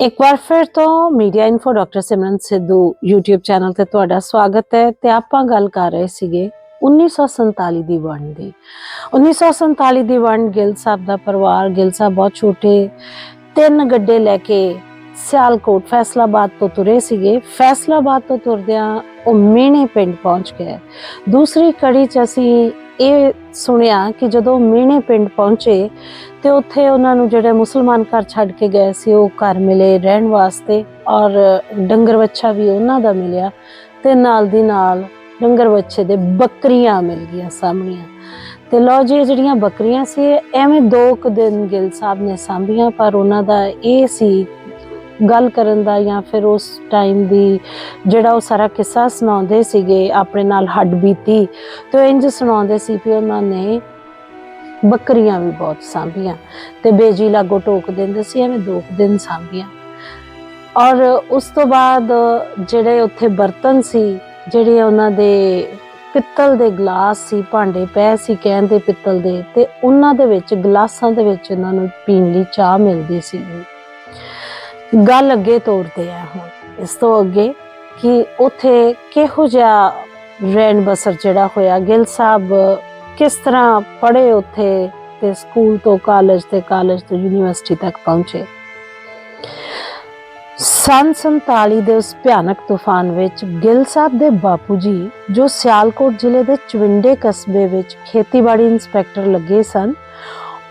ਇੱਕ ਵਾਰ ਫਿਰ ਤੋਂ media info doctor Simran Sidhu YouTube channel ਤੇ ਤੁਹਾਡਾ ਸਵਾਗਤ ਹੈ ਤੇ ਆਪਾਂ ਗੱਲ ਕਰ ਰਹੇ ਸੀਗੇ 1947 ਦੀ ਵੰਡ ਦੀ। 1947 ਦੀ ਵੰਡ ਗਿੱਲ ਸਾਹਿਬ ਦਾ ਪਰਿਵਾਰ, ਗਿੱਲ ਸਾਹਿਬ ਬਹੁਤ ਛੋਟੇ, ਤਿੰਨ ਗੱਡੇ ਲੈ ਕੇ ਸਿਆਲਕੋਟ, ਫੈਸਲਾਬਾਦ ਤੋਂ ਤੁਰੇ ਸੀਗੇ। ਫੈਸਲਾਬਾਦ ਤੋਂ ਤੁਰਦਿਆਂ ਉਹ ਮੀਣੇ ਪਿੰਡ ਪਹੁੰਚ ਗਏ। ਦੂਸਰੀ ਕੜੀ ਚ ਅਸੀਂ ਇਹ ਸੁਣਿਆ ਕਿ ਜਦੋਂ ਮੀਣੇ ਪਿੰਡ ਪਹੁੰਚੇ ਤੇ ਉੱਥੇ ਉਹਨਾਂ ਨੂੰ ਜਿਹੜੇ ਮੁਸਲਮਾਨ ਘਰ ਛੱਡ ਕੇ ਗਏ ਸੀ, ਉਹ ਘਰ ਮਿਲੇ ਰਹਿਣ ਵਾਸਤੇ ਔਰ ਡੰਗਰ ਵੱਛਾ ਵੀ ਉਹਨਾਂ ਦਾ ਮਿਲਿਆ ਤੇ ਨਾਲ ਦੀ ਨਾਲ ਡੰਗਰ ਵੱਛੇ ਦੇ ਬੱਕਰੀਆਂ ਮਿਲ ਗਈਆਂ ਸਾਹਮਣੀਆਂ। ਤੇ ਲੋ ਜੀ ਜਿਹੜੀਆਂ ਬੱਕਰੀਆਂ ਸੀ ਐਵੇਂ ਦੋ ਕੁ ਦਿਨ ਗਿੱਲ ਸਾਹਿਬ ਨੇ ਸਾਂਭੀਆਂ, ਪਰ ਉਹਨਾਂ ਦਾ ਇਹ ਸੀ ਗੱਲ ਕਰਨ ਦਾ ਜਾਂ ਫਿਰ ਉਸ ਟਾਈਮ ਦੀ ਜਿਹੜਾ ਉਹ ਸਾਰਾ ਕਿੱਸਾ ਸੁਣਾਉਂਦੇ ਸੀਗੇ, ਆਪਣੇ ਨਾਲ ਹੱਡ ਬੀਤੀ, ਤੇ ਉਹ ਇੰਜ ਸੁਣਾਉਂਦੇ ਸੀ ਕਿ ਉਹਨਾਂ ਨੇ ਬੱਕਰੀਆਂ ਵੀ ਬਹੁਤ ਸਾਂਭੀਆਂ ਤੇ ਬੇਜੀ ਲਾਗੋ ਟੋਕ ਦਿੰਦੇ ਸੀ, ਐਵੇਂ ਦੋ ਕੁ ਦਿਨ ਸਾਂਭੀਆਂ। ਔਰ ਉਸ ਤੋਂ ਬਾਅਦ ਜਿਹੜੇ ਉੱਥੇ ਬਰਤਨ ਸੀ, ਜਿਹੜੇ ਉਹਨਾਂ ਦੇ ਪਿੱਤਲ ਦੇ ਗਲਾਸ ਸੀ, ਭਾਂਡੇ ਪਏ ਸੀ ਕਹਿੰਦੇ ਪਿੱਤਲ ਦੇ, ਤੇ ਉਹਨਾਂ ਦੇ ਵਿੱਚ, ਗਲਾਸਾਂ ਦੇ ਵਿੱਚ ਇਹਨਾਂ ਨੂੰ ਪੀਣ ਲਈ ਚਾਹ ਮਿਲਦੀ ਸੀ। ਗੱਲ ਅੱਗੇ ਤੋਰਦੇ ਆ ਹੁਣ। ਇਸ ਤੋਂ ਅੱਗੇ ਕਿ ਉੱਥੇ ਕਿਹੋ ਜਿਹਾ ਰਹਿਣ ਬਸਰ ਜਿਹੜਾ ਹੋਇਆ, ਗਿੱਲ ਸਾਹਿਬ ਕਿਸ ਤਰ੍ਹਾਂ ਪੜ੍ਹੇ ਉੱਥੇ ਤੇ ਸਕੂਲ ਤੋਂ ਕਾਲਜ ਤੇ ਕਾਲਜ ਤੋਂ ਯੂਨੀਵਰਸਿਟੀ ਤੱਕ ਪਹੁੰਚੇ? ਸੰਨ 47 ਦੇ ਉਸ ਭਿਆਨਕ ਤੂਫਾਨ ਵਿੱਚ ਗਿੱਲ ਸਾਹਿਬ ਦੇ ਬਾਪੂ ਜੀ, ਜੋ ਸਿਆਲਕੋਟ ਜ਼ਿਲ੍ਹੇ ਦੇ ਚਵਿੰਡੇ ਕਸਬੇ ਵਿੱਚ ਖੇਤੀਬਾੜੀ ਇੰਸਪੈਕਟਰ ਲੱਗੇ ਸਨ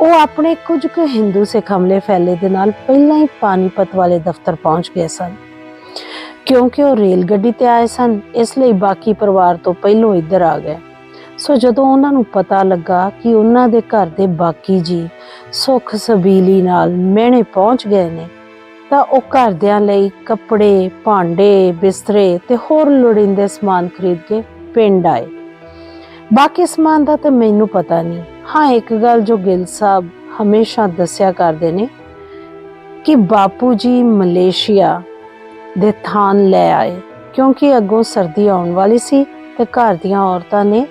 ਉਹ ਆਪਣੇ ਕੁਝ ਕੁ ਹਿੰਦੂ ਸਿੱਖ ਹਮਲੇ ਫੈਲੇ ਦੇ ਨਾਲ ਪਹਿਲਾਂ ਹੀ ਪਾਨੀਪਤ ਵਾਲੇ ਦਫ਼ਤਰ ਪਹੁੰਚ ਗਏ ਸਨ। ਕਿਉਂਕਿ ਉਹ ਰੇਲ ਗੱਡੀ ਤੇ ਆਏ ਸਨ, ਇਸ ਲਈ ਬਾਕੀ ਪਰਿਵਾਰ ਤੋਂ ਪਹਿਲਾਂ ਇੱਧਰ ਆ ਗਏ। ਸੋ ਜਦੋਂ ਉਹਨਾਂ ਨੂੰ ਪਤਾ ਲੱਗਾ ਕਿ ਉਹਨਾਂ ਦੇ ਘਰ ਦੇ ਬਾਕੀ ਜੀ ਸੁੱਖ ਸਬੀਲੀ ਨਾਲ ਮਿਹਣੇ ਪਹੁੰਚ ਗਏ ਨੇ, ਤਾਂ ਉਹ ਘਰਦਿਆਂ ਲਈ ਕੱਪੜੇ, ਭਾਂਡੇ, ਬਿਸਤਰੇ ਤੇ ਹੋਰ ਲੋੜੀਂਦੇ ਸਮਾਨ ਖਰੀਦ ਕੇ ਪਿੰਡ ਆਏ। ਬਾਕੀ ਸਮਾਨ ਦਾ ਤਾਂ ਮੈਨੂੰ ਪਤਾ ਨਹੀਂ। ਹਾਂ, ਇੱਕ ਗੱਲ ਜੋ ਗਿੱਲ ਸਾਹਿਬ ਹਮੇਸ਼ਾ ਦੱਸਿਆ ਕਰਦੇ ਨੇ ਕਿ ਬਾਪੂ ਜੀ ਮਲੇਸ਼ੀਆ ਦੇ ਥਾਨ ਲੈ ਆਏ, ਕਿਉਂਕਿ ਅੱਗੋਂ ਸਰਦੀ ਆਉਣ ਵਾਲੀ ਸੀ ਤੇ ਘਰ ਦੀਆਂ ਔਰਤਾਂ ਨੇ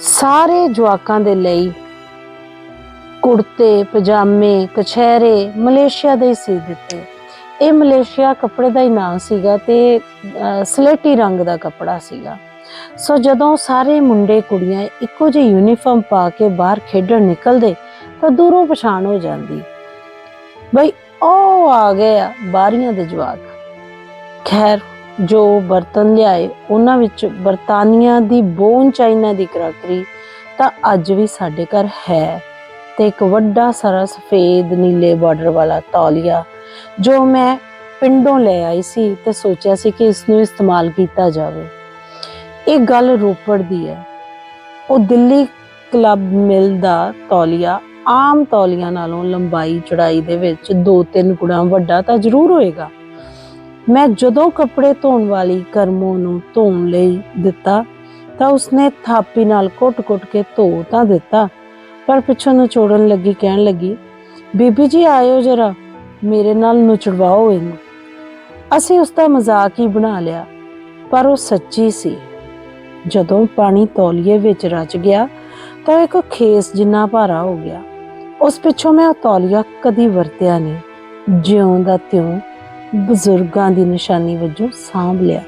ਸਾਰੇ ਜਵਾਕਾਂ ਦੇ ਲਈ ਕੁੜਤੇ, ਪਜਾਮੇ, ਕਛਹਿਰੇ ਮਲੇਸ਼ੀਆ ਦੇ ਹੀ ਸੀ ਦਿੱਤੇ। ਇਹ ਮਲੇਸ਼ੀਆ ਕੱਪੜੇ ਦਾ ਹੀ ਨਾਮ ਸੀਗਾ ਤੇ ਸਲੇਟੀ ਰੰਗ ਦਾ ਕੱਪੜਾ ਸੀਗਾ। ਸੋ ਜਦੋਂ ਸਾਰੇ ਮੁੰਡੇ ਕੁੜੀਆਂ ਇੱਕੋ ਜਿਹੀ ਯੂਨੀਫਾਰਮ ਪਾ ਕੇ ਬਾਹਰ ਖੇਡਣ ਨਿਕਲਦੇ, ਤਾਂ ਦੂਰੋਂ ਪਛਾਣ ਹੋ ਜਾਂਦੀ। ਬਈ, ਉਹ ਆ ਗਏ ਬਾਰੀਆਂ ਦੇ ਜਵਾਕ। ਖੈਰ, ਜੋ ਬਰਤਨ ਲਿਆਏ, ਉਹਨਾਂ ਵਿੱਚ ਬਰਤਾਨੀਆ ਦੀ ਬੋਨ ਚਾਈਨਾ ਦੀ ਕਰਾਕਰੀ ਤਾਂ ਅੱਜ ਵੀ ਸਾਡੇ ਘਰ ਹੈ ਤੇ ਇੱਕ ਵੱਡਾ ਸਾਰਾ ਸਫੇਦ ਨੀਲੇ ਬਾਰਡਰ ਵਾਲਾ ਤੌਲੀਆ, ਜੋ ਮੈਂ ਪਿੰਡੋਂ ਲੈ ਆਈ ਸੀ ਤੇ ਸੋਚਿਆ ਸੀ ਕਿ ਇਸ ਨੂੰ ਇਸਤੇਮਾਲ ਕੀਤਾ ਜਾਵੇ। ਇਹ ਗੱਲ ਰੋਪੜ ਦੀ ਹੈ। ਉਹ ਦਿੱਲੀ ਕਲੱਬ ਮਿਲ ਦਾ ਤੌਲੀਆ, ਆਮ ਤੌਲੀਆਂ ਨਾਲੋਂ ਲੰਬਾਈ ਚੜਾਈ ਦੇ ਵਿੱਚ 2-3 ਗੁਣਾ ਵੱਡਾ ਤਾਂ ਜ਼ਰੂਰ ਹੋਏਗਾ। ਮੈਂ ਜਦੋਂ ਕੱਪੜੇ ਧੋਣ ਵਾਲੀ ਕਰਮੋ ਨੂੰ ਧੋਣ ਲਈ ਦਿੱਤਾ, ਤਾਂ ਉਸਨੇ ਥਾਪੀ ਨਾਲ ਕੁੱਟ-ਕੁੱਟ ਕੇ ਧੋ ਤਾਂ ਦਿੱਤਾ, ਪਰ ਪਿੱਛੋਂ ਨਚੋੜਨ ਲੱਗੀ, ਕਹਿਣ ਲੱਗੀ, ਬੀਬੀ ਜੀ, ਆਇਓ ਜਰਾ, ਮੇਰੇ ਨਾਲ ਨੁਚੜਵਾਓ ਇਹਨੂੰ। ਅਸੀਂ ਉਸ ਦਾ ਮਜ਼ਾਕ ਹੀ ਬਣਾ ਲਿਆ, ਪਰ ਉਹ ਸੱਚੀ ਸੀ। ਜਦੋਂ ਪਾਣੀ ਤੌਲੀਏ ਵਿੱਚ ਰਚ ਗਿਆ ਤਾਂ ਇੱਕ ਖੇਸ ਜਿੰਨਾ ਭਾਰਾ ਹੋ ਗਿਆ। ਉਸ ਪਿੱਛੋਂ ਮੈਂ ਉਹ ਤੌਲੀਆ ਕਦੀ ਵਰਤਿਆ ਨਹੀਂ। ਜਿਉਂ ਦਾ ਤਿਉਂ ਬਜ਼ੁਰਗਾਂ ਦੀ ਨਿਸ਼ਾਨੀ ਵਜੋਂ ਸਾਂਭ ਲਿਆ।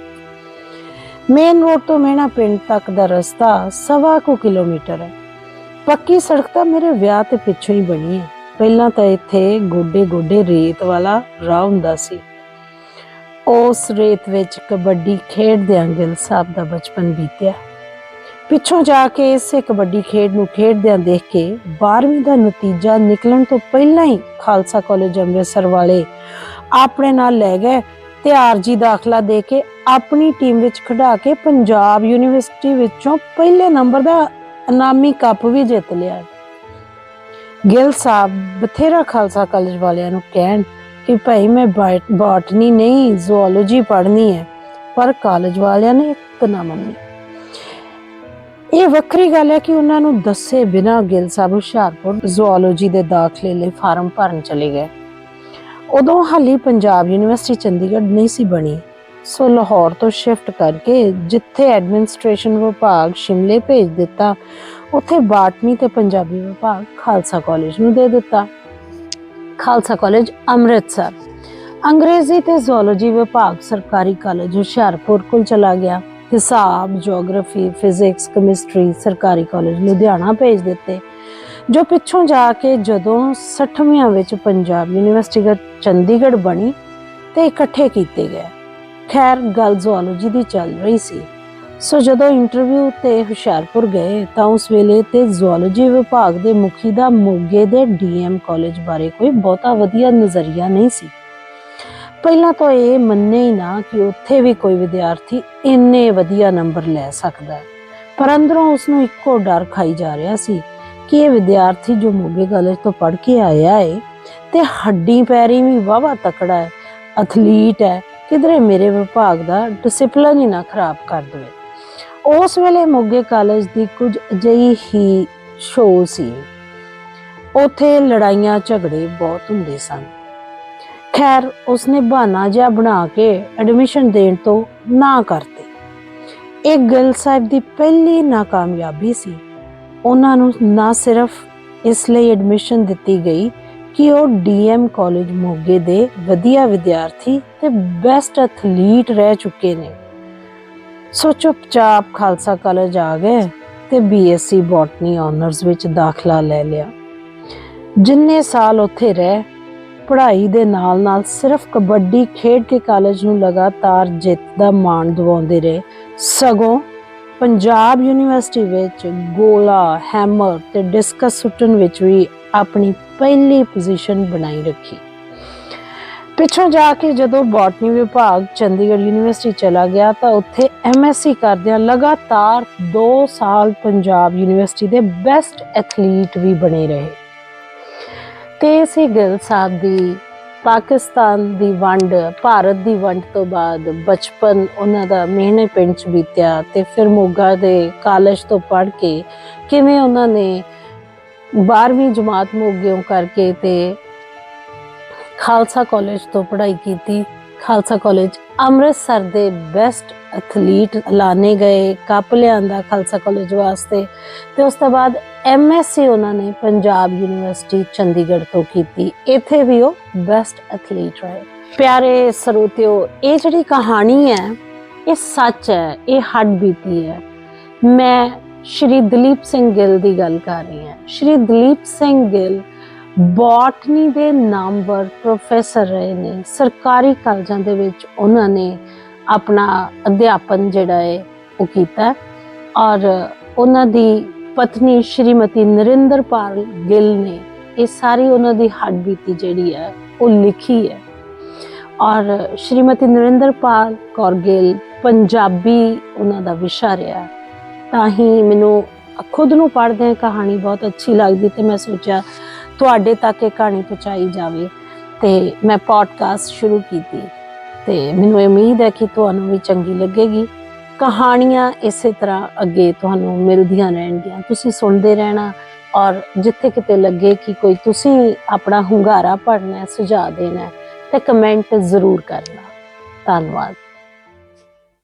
ਮੇਨ ਰੋਡ ਤੋਂ ਮੇਣਾ ਪਿੰਡ ਤੱਕ ਦਾ ਰਸਤਾ ਸਵਾ ਕੁ ਕਿਲੋਮੀਟਰ ਹੈ। ਪੱਕੀ ਸੜਕ ਤਾਂ ਮੇਰੇ ਵਿਆਹ ਤੇ ਪਿੱਛੋਂ ਹੀ ਬਣੀ ਹੈ। ਪਹਿਲਾਂ ਤਾਂ ਇੱਥੇ ਗੋਡੇ ਗੋਡੇ ਰੇਤ ਵਾਲਾ ਰਾਹ ਹੁੰਦਾ ਸੀ। ਉਸ ਰੇਤ ਵਿੱਚ ਕਬੱਡੀ ਖੇਡਦਿਆਂ ਗਿੱਲ ਸਾਹਿਬ ਦਾ ਬਚਪਨ ਬੀਤਿਆ। ਪਿੱਛੋਂ ਜਾ ਕੇ ਇਸੇ ਕਬੱਡੀ ਖੇਡ ਨੂੰ ਖੇਡਦਿਆਂ ਦੇਖ ਕੇ 12ਵੀਂ ਦਾ ਨਤੀਜਾ ਨਿਕਲਣ ਤੋਂ ਪਹਿਲਾਂ ਹੀ ਖਾਲਸਾ ਕਾਲਜ ਅੰਮ੍ਰਿਤਸਰ ਵਾਲੇ ਆਪਣੇ ਨਾਲ ਲੈ ਗਏ ਤੇ ਆਰਜੀ ਦਾਖਲਾ ਦੇ ਕੇ ਆਪਣੀ ਟੀਮ ਵਿੱਚ ਖਿਡਾ ਕੇ ਪੰਜਾਬ ਯੂਨੀਵਰਸਿਟੀ ਵਿੱਚੋਂ ਪਹਿਲੇ ਨੰਬਰ ਦਾ ਇਨਾਮੀ ਕੱਪ ਵੀ ਜਿੱਤ ਲਿਆ। ਗਿੱਲ ਸਾਹਿਬ ਬਥੇਰਾ ਖਾਲਸਾ ਕਾਲਜ ਵਾਲਿਆਂ ਨੂੰ ਕਹਿਣ ਕਿ ਭਾਈ ਮੈਂ ਬਾਟਨੀ ਨਹੀਂ ਜ਼ੂਓਲੋਜੀ ਪੜ੍ਹਨੀ ਹੈ, ਪਰ ਕਾਲਜ ਵਾਲਿਆਂ ਨੇ ਇੱਕ ਨਾ ਮੰਨੀ। ਇਹ ਵੱਖਰੀ ਗੱਲ ਹੈ ਕਿ ਉਹਨਾਂ ਨੂੰ ਦੱਸੇ ਬਿਨਾਂ ਗਿੱਲ ਸਾਹਿਬ ਹੁਸ਼ਿਆਰਪੁਰ ਜ਼ੂਓਲੋਜੀ ਦੇ ਦਾਖਲੇ ਲਈ ਫਾਰਮ ਭਰਨ ਚਲੇ ਗਏ। ਉਦੋਂ ਹਾਲੀ ਪੰਜਾਬ ਯੂਨੀਵਰਸਿਟੀ ਚੰਡੀਗੜ੍ਹ ਨਹੀਂ ਸੀ ਬਣੀ। ਸੋ ਲਾਹੌਰ ਤੋਂ ਸ਼ਿਫਟ ਕਰਕੇ ਜਿੱਥੇ ਐਡਮਿਨਿਸਟ੍ਰੇਸ਼ਨ ਵਿਭਾਗ ਸ਼ਿਮਲੇ ਭੇਜ ਦਿੱਤਾ, ਉੱਥੇ ਬਾਟਨੀ ਤੇ ਪੰਜਾਬੀ ਵਿਭਾਗ ਖਾਲਸਾ ਕਾਲਜ ਨੂੰ ਦੇ ਦਿੱਤਾ। ਖਾਲਸਾ ਕਾਲਜ ਅੰਮ੍ਰਿਤਸਰ। ਅੰਗਰੇਜ਼ੀ ਤੇ ਜ਼ੂਲੋਜੀ ਵਿਭਾਗ ਸਰਕਾਰੀ ਕਾਲਜ ਹੁਸ਼ਿਆਰਪੁਰ ਕੋਲ ਚਲਾ ਗਿਆ। ਹਿਸਾਬ ਜੀਓਗ੍ਰਾਫੀ ਫਿਜ਼ਿਕਸ ਕੈਮਿਸਟਰੀ ਸਰਕਾਰੀ ਕਾਲਜ ਲੁਧਿਆਣਾ ਭੇਜ ਦਿੱਤੇ, ਜੋ ਪਿੱਛੋਂ ਜਾ ਕੇ ਜਦੋਂ 60ਵੀਆਂ ਵਿੱਚ ਪੰਜਾਬ ਯੂਨੀਵਰਸਿਟੀ ਚੰਡੀਗੜ੍ਹ ਬਣੀ ਤੇ ਇਕੱਠੇ ਕੀਤੇ ਗਏ। ਖੈਰ, ਗੱਲ ਜ਼ੂਲੋਜੀ ਦੀ ਚੱਲ ਰਹੀ ਸੀ। ਸੋ ਜਦੋਂ ਇੰਟਰਵਿਊ ਤੇ ਹੁਸ਼ਿਆਰਪੁਰ ਗਏ ਤਾਂ ਉਸ ਵੇਲੇ ਤੇ ਜ਼ੂਲੋਜੀ ਵਿਭਾਗ ਦੇ ਮੁਖੀ ਦਾ ਮੋਗੇ ਦੇ ਡੀਐਮ ਕਾਲਜ ਬਾਰੇ ਕੋਈ ਬਹੁਤਾ ਵਧੀਆ ਨਜ਼ਰੀਆ ਨਹੀਂ ਸੀ। ਪਹਿਲਾਂ ਤਾਂ ਇਹ ਮੰਨੇ ਹੀ ਨਾ ਕਿ ਉੱਥੇ ਵੀ ਕੋਈ ਵਿਦਿਆਰਥੀ ਇੰਨੇ ਵਧੀਆ ਨੰਬਰ ਲੈ ਸਕਦਾ ਹੈ। ਪਰ ਅੰਦਰੋਂ ਉਸ ਨੂੰ ਇੱਕੋ ਡਰ ਖਾਈ ਜਾ ਰਿਹਾ ਸੀ ਕਿ ਇਹ ਵਿਦਿਆਰਥੀ ਜੋ ਮੋਗੇ ਕਾਲਜ ਤੋਂ ਪੜ੍ਹ ਕੇ ਆਇਆ ਹੈ ਤੇ ਹੱਡੀ ਪੈਰੀ ਵੀ ਵਾਵਾ ਤਕੜਾ ਹੈ ਐਥਲੀਟ ਹੈ, ਕਿਧਰੇ ਮੇਰੇ ਵਿਭਾਗ ਦਾ ਡਿਸਪਲਿਨ ਹੀ ਨਾ ਖਰਾਬ ਕਰ ਦੇਵੇ। ਉਸ ਵੇਲੇ ਮੋਗੇ ਕਾਲਜ ਦੀ ਕੁਝ ਅਜਿਹੀ ਹੀ ਸ਼ੋਅ ਸੀ। ਉਥੇ ਲੜਾਈਆਂ ਝਗੜੇ ਬਹੁਤ ਹੁੰਦੇ ਸਨ। ਖੈਰ, ਉਸਨੇ ਬਹਾਨਾ ਜਿਹਾ ਬਣਾ ਕੇ ਐਡਮਿਸ਼ਨ ਦੇਣ ਤੋਂ ਨਾ ਕਰਤੇ। ਇਹ ਗਿੱਲ ਸਾਹਿਬ ਦੀ ਪਹਿਲੀ ਨਾਕਾਮਯਾਬੀ ਸੀ। ਉਹਨਾਂ ਨੂੰ ਨਾ ਸਿਰਫ ਇਸ ਲਈ ਐਡਮਿਸ਼ਨ ਦਿੱਤੀ ਗਈ ਕਿ ਉਹ ਡੀਐਮ ਕਾਲਜ ਮੋਗੇ ਦੇ ਵਧੀਆ ਵਿਦਿਆਰਥੀ ਤੇ ਬੈਸਟ ਐਥਲੀਟ ਰਹਿ ਚੁੱਕੇ ਨੇ। ਸੋ ਚੁੱਪਚਾਪ ਖਾਲਸਾ ਕਾਲਜ ਆ ਗਏ ਤੇ ਬੀਐਸਸੀ ਬੋਟਨੀ ਆਨਰਸ ਵਿੱਚ ਦਾਖਲਾ ਲੈ ਲਿਆ। ਜਿੰਨੇ ਸਾਲ ਉੱਥੇ ਰਹਿ, ਪੜ੍ਹਾਈ ਦੇ ਨਾਲ-ਨਾਲ ਸਿਰਫ ਕਬੱਡੀ ਖੇਡ ਕੇ ਕਾਲਜ ਨੂੰ ਲਗਾਤਾਰ ਜਿੱਤ ਦਾ ਮਾਣ ਦਿਵਾਉਂਦੇ ਰਹੇ। ਸਗੋਂ ਪੰਜਾਬ ਯੂਨੀਵਰਸਿਟੀ ਵਿੱਚ ਗੋਲਾ ਹੈਮਰ ਤੇ ਡਿਸਕਸ ਸੁੱਟਣ ਵਿੱਚ ਵੀ ਆਪਣੀ ਪਹਿਲੀ ਪੋਜੀਸ਼ਨ ਬਣਾਈ ਰੱਖੀ। ਪਿੱਛੋਂ ਜਾ ਕੇ ਜਦੋਂ ਬੋਟਨੀ ਵਿਭਾਗ ਚੰਡੀਗੜ੍ਹ ਯੂਨੀਵਰਸਿਟੀ ਚਲਾ ਗਿਆ ਤਾਂ ਉੱਥੇ ਐਮਐਸਸੀ ਕਰਦਿਆਂ ਲਗਾਤਾਰ 2 ਸਾਲ ਪੰਜਾਬ ਯੂਨੀਵਰਸਿਟੀ ਦੇ ਬੈਸਟ ਐਥਲੀਟ ਵੀ ਬਣੇ ਰਹੇ। ਤੇ ਸੀ ਗਿੱਲ ਸਾਹਿਬ ਦੀ, ਪਾਕਿਸਤਾਨ ਦੀ ਵੰਡ, ਭਾਰਤ ਦੀ ਵੰਡ ਤੋਂ ਬਾਅਦ ਬਚਪਨ ਉਹਨਾਂ ਦਾ ਮਿਹਨੇ ਪਿੰਡ ਚ ਬੀਤਿਆ ਤੇ ਫਿਰ ਮੋਗਾ ਦੇ ਕਾਲਜ ਤੋਂ ਪੜ੍ਹ ਕੇ ਕਿਵੇਂ ਉਹਨਾਂ ਨੇ 12ਵੀਂ ਜਮਾਤ ਮੋਗਿਓਂ ਕਰਕੇ ਤੇ ਖਾਲਸਾ ਕਾਲਜ ਤੋਂ ਪੜ੍ਹਾਈ ਕੀਤੀ। ਖਾਲਸਾ ਕਾਲਜ ਅੰਮ੍ਰਿਤਸਰ ਦੇ ਬੈਸਟ ਐਥਲੀਟ ਲਾਣੇ ਗਏ, ਕੱਪ ਲਿਆਂਦਾ ਖਾਲਸਾ ਕਾਲਜ ਵਾਸਤੇ ਤੇ ਉਸ ਤੋਂ ਬਾਅਦ ਐਮਐਸਸੀ ਉਹਨਾਂ ਨੇ ਪੰਜਾਬ ਯੂਨੀਵਰਸਿਟੀ ਚੰਡੀਗੜ੍ਹ ਤੋਂ ਕੀਤੀ। ਇੱਥੇ ਵੀ ਉਹ ਬੈਸਟ ਐਥਲੀਟ ਰਹੇ। ਪਿਆਰੇ ਸਰੋਤਿਓ, ਇਹ ਜਿਹੜੀ ਕਹਾਣੀ ਹੈ, ਇਹ ਸੱਚ ਹੈ, ਇਹ ਹੱਡ ਬੀਤੀ ਹੈ। ਮੈਂ ਸ਼੍ਰੀ ਦਲੀਪ ਸਿੰਘ ਗਿੱਲ ਦੀ ਗੱਲ ਕਰ ਰਹੀ ਹਾਂ। ਸ਼੍ਰੀ ਦਲੀਪ ਸਿੰਘ ਗਿੱਲ ਬੋਟਨੀ ਦੇ ਨਾਮਵਰ ਪ੍ਰੋਫੈਸਰ ਰਹੇ ਨੇ। ਸਰਕਾਰੀ ਕਾਲਜਾਂ ਦੇ ਵਿੱਚ ਉਹਨਾਂ ਨੇ ਆਪਣਾ ਅਧਿਆਪਨ ਜਿਹੜਾ ਹੈ, ਉਹ ਕੀਤਾ ਔਰ ਉਹਨਾਂ ਦੀ ਪਤਨੀ ਸ਼੍ਰੀਮਤੀ ਨਰਿੰਦਰ ਪਾਲ ਗਿੱਲ ਨੇ ਇਹ ਸਾਰੀ ਉਹਨਾਂ ਦੀ ਹੱਡਬੀਤੀ ਜਿਹੜੀ ਹੈ, ਉਹ ਲਿਖੀ ਹੈ। ਔਰ ਸ਼੍ਰੀਮਤੀ ਨਰਿੰਦਰ ਪਾਲ ਕੌਰ ਗਿੱਲ ਪੰਜਾਬੀ ਉਹਨਾਂ ਦਾ ਵਿਸ਼ਾ ਰਿਹਾ ਤਾਂ ਹੀ ਮੈਨੂੰ ਖੁਦ ਨੂੰ ਪੜ੍ਹਦੇ ਕਹਾਣੀ ਬਹੁਤ ਅੱਛੀ ਲੱਗਦੀ ਤੇ ਮੈਂ ਸੋਚਿਆ ਤੁਹਾਡੇ ਤੱਕ ਇਹ ਕਹਾਣੀ ਪਹੁੰਚਾਈ ਜਾਵੇ ਤੇ ਮੈਂ ਪੋਡਕਾਸਟ ਸ਼ੁਰੂ ਕੀਤੀ ਤੇ ਮੈਨੂੰ ਉਮੀਦ ਹੈ ਕਿ ਤੁਹਾਨੂੰ ਵੀ ਚੰਗੀ ਲੱਗੇਗੀ। ਕਹਾਣੀਆਂ ਇਸੇ ਤਰ੍ਹਾਂ ਅੱਗੇ ਤੁਹਾਨੂੰ ਮਿਲਦੀਆਂ ਰਹਿਣਗੀਆਂ। ਤੁਸੀਂ ਸੁਣਦੇ ਰਹਿਣਾ ਔਰ ਜਿੱਥੇ ਕਿਤੇ ਲੱਗੇ ਕਿ ਕੋਈ ਤੁਸੀਂ ਆਪਣਾ ਹੁੰਗਾਰਾ ਭਰਨਾ ਹੈ, ਸੁਝਾਅ ਦੇਣਾ ਹੈ, ਤੇ ਕਮੈਂਟ ਜ਼ਰੂਰ ਕਰਨਾ। ਧੰਨਵਾਦ।